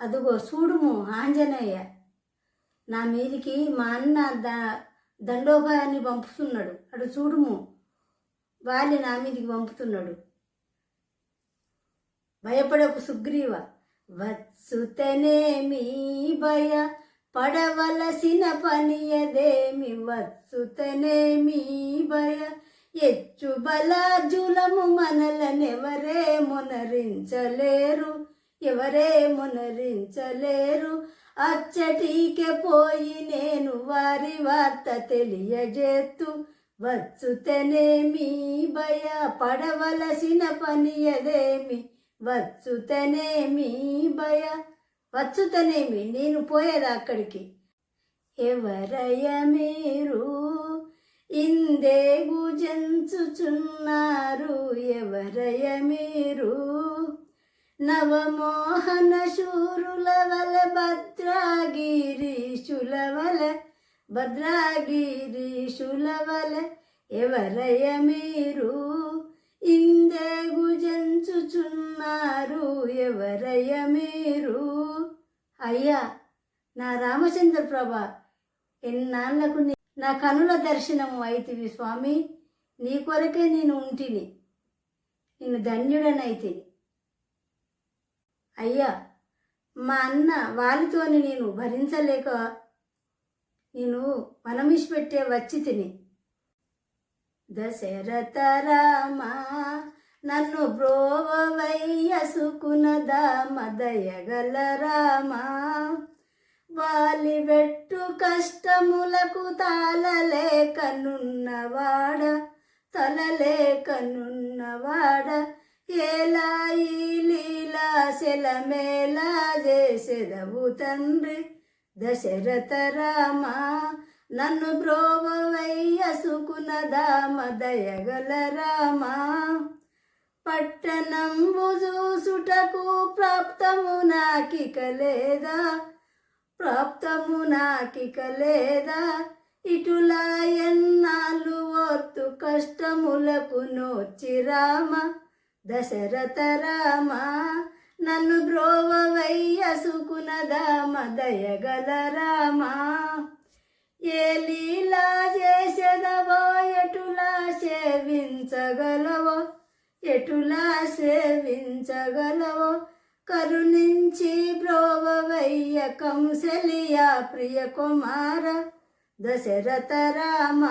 అదిగో చూడుము ఆంజనేయ. నా మీదికి మా అన్న ద దండోపాయాన్ని పంపుతున్నాడు. అటు చూడుము వాలి నా మీదికి పంపుతున్నాడు. భయపడకు సుగ్రీవ వత్సుతనేమి భయ పడవలసిన పనియదేమి వత్సుతనేమి భయ ఎచ్చు బలాజులము మనలనెవరే మునరించలేరు. ఎవరే మునరించలేరు అచ్చటికే పోయి నేను వారి వార్త తెలియజేత్తు. వచ్చుతనేమి భయ పడవలసిన పనియదేమి వచ్చుతనేమి భయ వచ్చుతనేమి నేను పోయేదా అక్కడికి? ఎవరయ మీరు? ఇందే గుజంచుచున్నారు ఎవరయ మీరు? నవమోహన శూరుల వల భద్రాగిరీశుల వల భద్రాగిరీశుల వల ఎవరయ్య మీరు? ఇందే గుజంచుచున్నారు ఎవరయ్య మీరు? అయ్యా నా రామచంద్ర ప్రభ ఎన్నాళ్ళకు నీ- నా కనుల దర్శనము అయితివి స్వామి. నీ కొరకే నేను ఉంటిని. నేను ధన్యుడనైతిని. అయ్యా మా అన్న వాళ్ళతోని నేను భరించలేక నేను మనమిషిపెట్టే వచ్చి తిని దశరథ రామ నన్ను బ్రోవయ్యసుకునదామ దయగల రామ. వాలి పెట్టు కష్టములకు తాళలేకనున్నవాడ తలలేకనున్నవాడ ఏలాయి ఈ లీలా చేసేదవు తండ్రి. దశరథ రామ నన్ను బ్రోవయ్యసుకునదామ దయగల రామ. పట్టణంబు చూసుటకు ప్రాప్తము నాకిక లేదా? ప్రాప్తము నాకిక లేదా? ఇటులా ఎన్నాళ్ళు ఓర్తు కష్టములకు నోచి రామ. దశరథ రామ నన్ను బ్రోవయ్యసుకునదామ దయగల రామ. ఏ లీలా చేసెదవో ఎటులా సేవించగలవో ఎటులా సేవించగలవో. కరుణించి బ్రోవవయ్య కంసలియా ప్రియ కుమార దశరథ రామ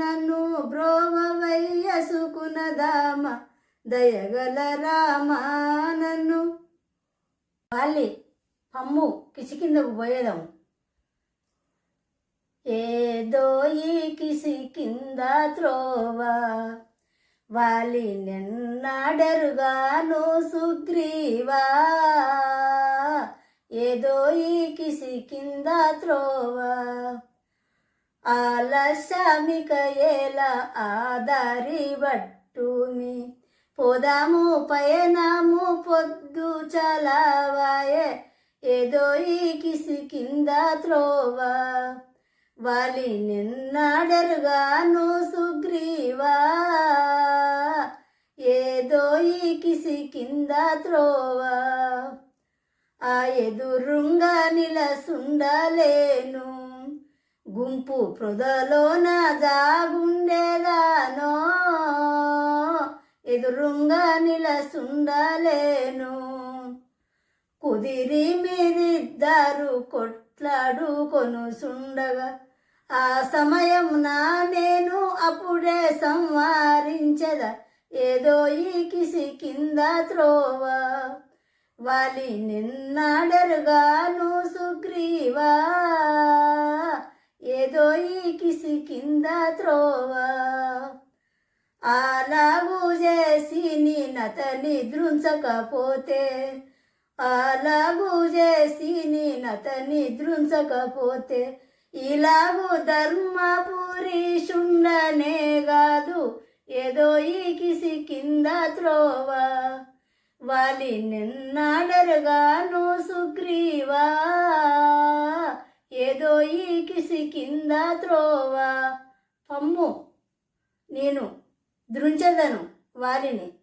నన్ను బ్రోవవయ్య సుకునదామ దయగల రామానన్ను నన్ను వాలి పమ్ము కిసికిందకు పోయేదాము. ఏదో ఈ కిసి కింద త్రోవా. వాలి నిన్నడరుగాను సుగ్రీవా. ఏదో ఈ కిసి కింద త్రోవా. ఆలస్యమిక ఎలా ఆదారి బట్టుమి పోదాము పయనము పొద్దు చలావాయే. ఏదో ఈ కిసి కింద త్రోవా. వాలి నిన్నాడరుగాను సుగ్రీవా. ఏదో ఈ కిసి కింద త్రోవా. ఆ ఎదురుంగా నిలసుండలేను. గుంపు ప్రొదలోన జాగుండేదానో. ఎదురుంగా నిలసుండలేను. కుదిరి మీరిద్దరు కొట్లాడుకొనుసుండగా ఆ సమయం నా నేను అప్పుడే సంవారించద ఏదో ఈ కిసి కింద త్రోవ. వాలి నిన్నాడరుగాను సుగ్రీవా ఏదో ఈ కిసి కింద అతన్ని దృంచకపోతే అలాగూ చేసి నేనతని దృంచకపోతే ఇలాగూ ధర్మపురీషుండనే కాదు ఏదో ఈ కిసి కింద త్రోవ. వాలి నిన్నాడరుగాను సుగ్రీవా ఏదో ఈ కిసి కింద త్రోవ. పమ్ము నేను దృంచదను వారిని.